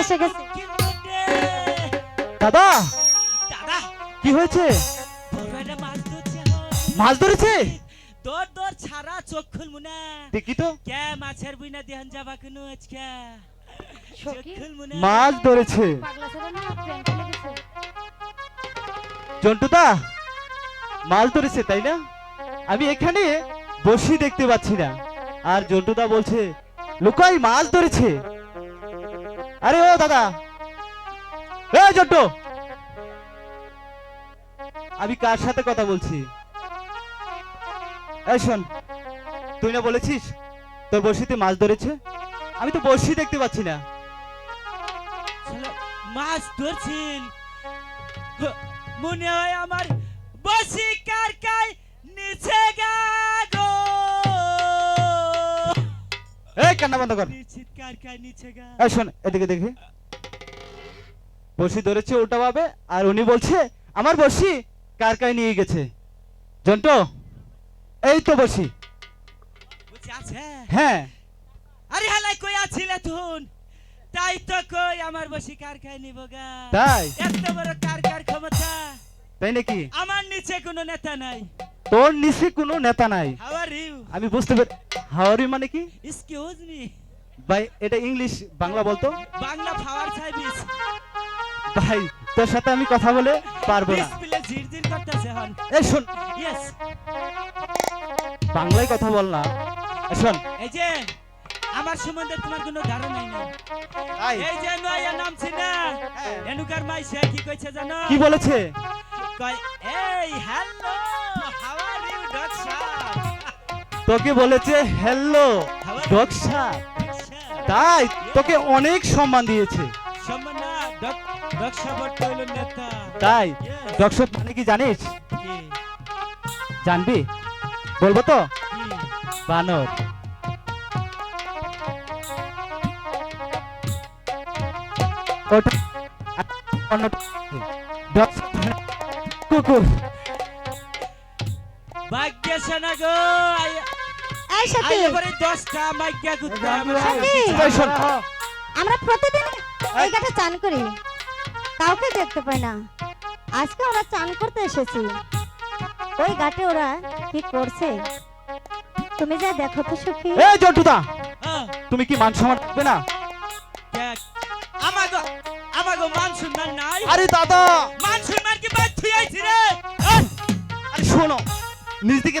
এসে গেছে। দাদা দাদা। কি হয়েছে? মাছ ধরেছে তোর তোর ছাড়া চোখ দেখি তো। কে মাছের বুইনা দেহান যাবা কেন আজকে? মাছ ধরেছে। জন্টুদা মাছ ধরেছে তাই না? আমি এখানে বসি দেখতে পাচ্ছি না। আর জন্টুদা বলছে লুকাই মাছ ধরেছে? আরে ও দাদা। এ জন্টু আমি কার সাথে কথা বলছি? এই শোন, তুই না বলেছিস তোর বসিতে মাছ ধরেছে? আমি তো বসি দেখতে পাচ্ছি না। মাছ ধরছিল। মনে হয় আমার বসি কার কাই নিচে গা এই কান্না বন্ধ কর। এই শোন এদিকে দেখি। বসি ধরেছে ওটা ভাবে আর উনি বলছে আমার বসি কার কায় নিয়ে গেছে? জন্টো এই তো বসি হ্যাঁ। আরে হালাই কই আছিল তুন তাই তো কই আমার বসি কার খাই নিব গা। তাই? এত বড় কার কার ক্ষমতা? তাই নাকি? আমার নিচে কোনো নেতা নাই। তোর নিচে কোনো নেতা নাই। আমি বুঝতে পারি হাওয়ারি মানে কি? এক্সকিউজ মি ভাই এটা ইংলিশ বাংলা বলতো? বাংলা পাওয়ার সার্ভিস ভাই তোর সাথে আমি কথা বলে পারব না। ডিসপ্লে করতেছে হন। এই শোন। ইয়েস বাংলায় কথা বল না। শোন। এই যে আমার সম্বন্ধে তোমার কোনো ধারণাই নাই। এই যে নয়া নামছি না এনুকার মাই সে কি কইছে জানো? কি বলেছে? কয় এই হ্যালো। তোকে বলেছে হ্যালো। ডকসা তাই তোকে অনেক সম্মান দিয়েছে। তাই? Yes. মানে কি জানিস? জানবি? বলব তো? বানর। ওটা মানে কুকুর। গো এই পরে মাইকা আমার প্রতিদিন এই ঘাটে চান করি। কাউকে দেখতে পাই না। আজকে ওরা চান করতে এসেছি। ওই ঘাটে ওরা কি করছে? তুমি যা দেখো তো সখী। এই জন্টুদা হ্যাঁ, তুমি কি মান সম্মান না? আমাগো আমাগো মান সম্মান নাই। আরে দাদা! মান সম্মান কি বাদ থুই আইছি রে? আরে শোনো নিজ দিকে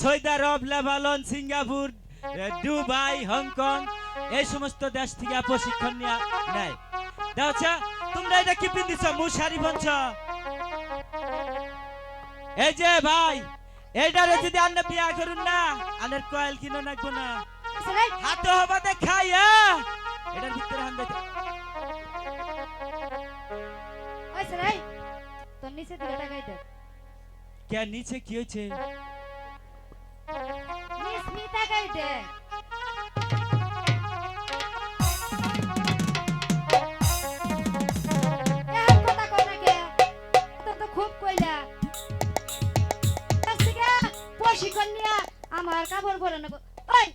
Saudi Arab Lebanon Singapore Dubai Hong Kong এই সমস্ত দেশ থেকে প্রশিক্ষণ নিয়ে নেয়। দেখছ তোমরা এটা কি পিন্দিছ মুশারি বঞ্চ এই যে ভাই এইটারে যদি আন্না বিয়া করুন না আনের কয়েল কিনো নাকবো না। হাতে হবা দেখাই এটার ভিতরে হান দেখে ওই সরাই তোর নিচে তাকাই দেখ কে নিচে কি হয়েছে? নি দেখ। প্রশিক্ষণ নিয়া আমার কাপড় পরে নেব। ওই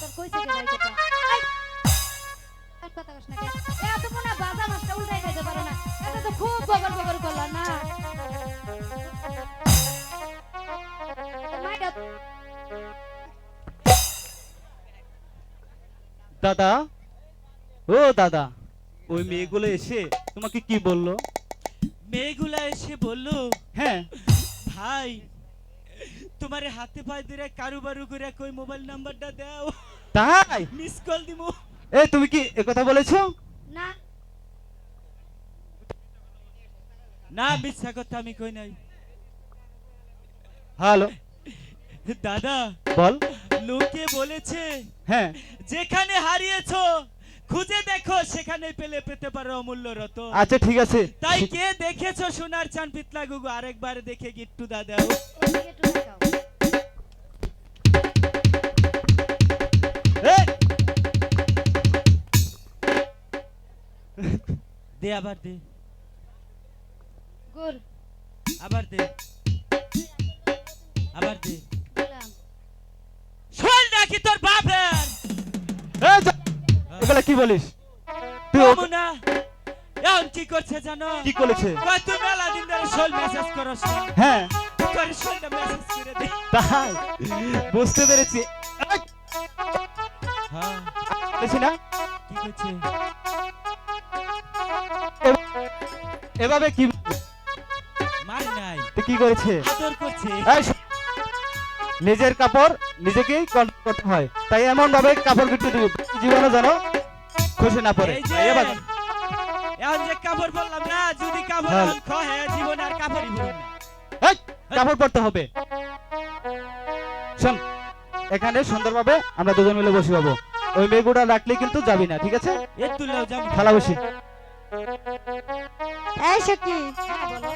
তোর কইছে কে ভাই কথা এই, এর কথা কস না কে? এত মনে বাজা মাছটা উল্টাই খাইতে পারে না। এটা তো খুব বগর বগর করলা না। তোর দাদা? ও দাদা। ওই মেয়েগুলো এসে তোমাকে কি বলল? মেয়েগুলা এসে বলল হ্যাঁ। ভাই তোমার হাতে পায়ে ধরে কারুবারু করে কই মোবাইল নাম্বারটা দাও। তাই? মিস কল দিমু। এই তুমি কি একথা বলেছ? না। না মিথ্যা কথা আমি কই নাই। হ্যালো। দাদা বল। লোকে বলেছে হ্যাঁ। যেখানে হারিয়েছো খুঁজে দেখো সেখানে পেলে পেতে পারো অমূল্য রতন আচ্ছা ঠিক আছে। তাই কে দেখেছ সোনার চান পিতলা গুগু আরেকবার দেখে গিট্টু। এই, দে আবার দে। আবার দে। কি বলিস? তুই ও- এখন কি করছে জানো? কি করেছে? তুই মেলা দিন ধরে শোল মেসেজ করস হ্যাঁ। তোর শোলটা মেসেজ করে দে। তাই? বুঝতে পেরেছি। হ্যাঁ। বলেছি না? কি করছে? এভাবে কি মার নাই। তো কি করেছে? আদর করছে। নিজের কাপড় নিজেকেই কন্ট্রোল করতে হয়। তাই এমন ভাবে কাপড় দিব। জীবনে যেন খুশি না পড়ে এবার এখন যে কাপড় বললাম না যদি কাপড় হ্যাঁ। খহে জীবন আর কাপড়ই ভরুন না। এই, কাপড় পরতে হবে। শোন এখানে সুন্দরভাবে আমরা দুজন মিলে বসে পাবো ওই মেয়েগুড়া রাখলে কিন্তু যাবি না ঠিক আছে? যাব থালা বসি। এই সখি হ্যাঁ বলো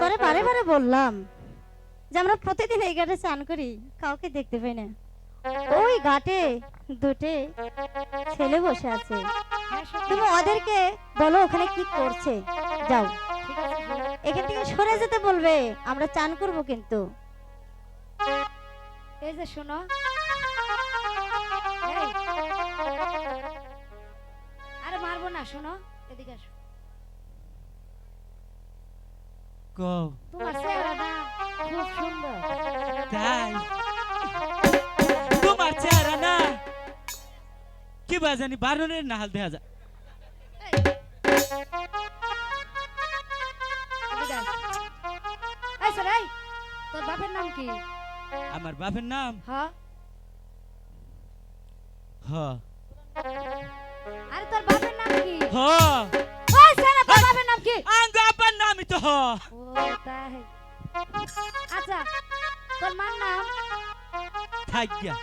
তোরে বারে বারে বললাম যে আমরা প্রতিদিন এই ঘাটে স্নান করি কাউকে দেখতে পাই না। ওই ঘাটে দুটে ছেলে বসে আছে। হ্যাঁ তুমি ওদেরকে বলো ওখানে কি করছে। যাও। এখান থেকে সরে যেতে বলবে। আমরা চান করব কিন্তু। এই যে শোনো। আরে মারবো না শোনো। এদিকে আসো। তোমার চেহারাটা খুব সুন্দর। কি বা জানি বারণের নাহাল দেখা যায়। তোর বাপের নাম কি? আমার বাপের নাম? হ্যাঁ হ। আরে তোর বাপের নাম কি? হ। ওই স্যার তোর বাপের নাম কি? আঙ্গ আব্বার নামই তো ও তাই। আচ্ছা তোর মার নাম? থাইগা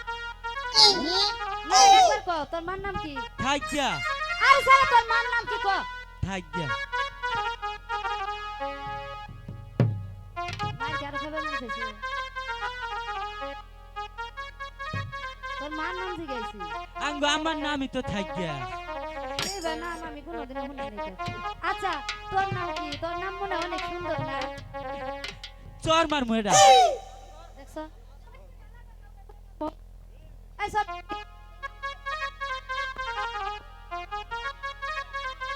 না একবার ক তোর মার নাম কি? থাইগা আরে স্যার তোর মার নাম কি ক থাইগা মার কারও খবর মুছেছে তোর মার নাম জিজ্ঞাসি আঙ্গ আমার নামই তো নাম আমি নাই। আচ্ছা তোর নাম কি? তোর নাম মনে অনেক সুন্দর না? চর মার মুহেডা দেখছ? এই সব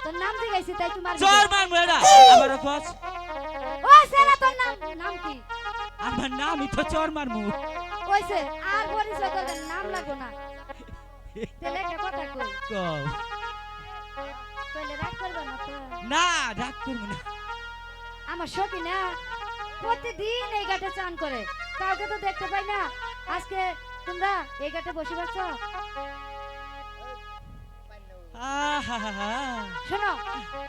তোর নাম জিজ্ঞাসি তাই তোমার চর মার মুহেডা আবার কস ও সেরা তোর নাম নাম কি? আমার নামই তো চর মার কইছে আর পরিচয় করলে নাম লাগবো না। তাহলে একটা কথা কই। কও। কইলে রাগ করবে না তো? না ডাক করব না। আমার সখী না প্রতিদিন এই ঘাটে চান করে। কাউকে তো দেখতে পাই না। আজকে তোমরা এই ঘাটে বসে আহা শোনো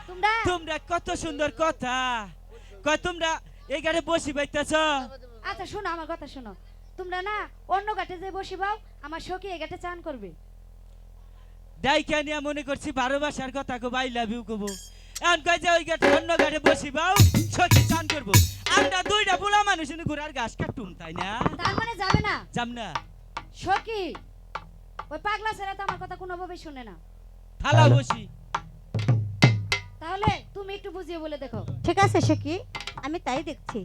তোমরা তোমরা কত সুন্দর কথা। কয় তোমরা এই গাড়ি বসি পাইতেছ আচ্ছা শোনো আমার কথা শোনো। তোমরা না অন্য ঘাটে যে বসিবাও আমার সখী এই ঘাটে চান করবে। ডাইকা নিয়ে মনে করছি বারো বাসার কথা কো বাই লাভ ইউ কবো এখন কয় যে ওই গাড়ি অন্য গাড়ি বসি বাও সখী চান করব। আমরা দুইটা বুড়া মানুষ ঘোড়ার ঘাস কাটুম তাই না? তার মানে যাবে না। যাম না। সখী ওই পাগলা ছেড়া তো আমার কথা কোনোভাবে শুনে না। থালা বসি। তাহলে তুমি একটু বুঝিয়ে বলে দেখো। ঠিক আছে সে কি? আমি তাই দেখছি।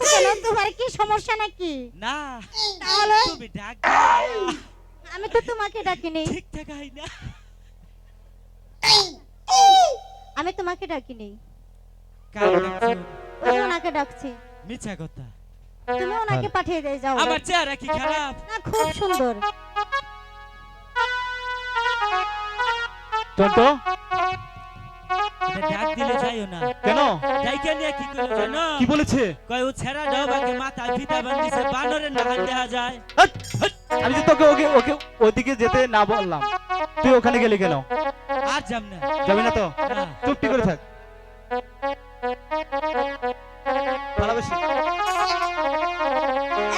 এরকম কেন তোমার কি সমস্যা নাকি? না তাহলে তুমি ডাক আমি তো তোমাকে ডাকিনি। ঠিকঠাক হয় না। আমি তোমাকে ডাকিনি। কার ডাকছো? ওই ওনাকে ডাকছি। মিছা কথা। তুমি ওনাকে পাঠিয়ে দিয়ে যাও। আমার চেহারা কি খারাপ? না খুব সুন্দর। এটা ডাক দিলে যাইও না। কেন? ডাইকে নিয়ে কি করল জানো? কি বলেছে? কয় ও ছেড়া ডবাকে মাথায় ফিতা বান্ধিছে বানরের নাহান দেখা যায়। আমি যে তোকে ওকে ওকে ওদিকে যেতে না বললাম। তুই ওখানে গেলি কেন? আর যাম না। যাবি না তো? চুপটি করে থাক। ভালোবাসি।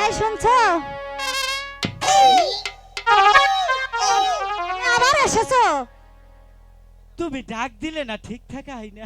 এই শুনছো? তুমি ডাক দিলে না ঠিক থাকা হয় না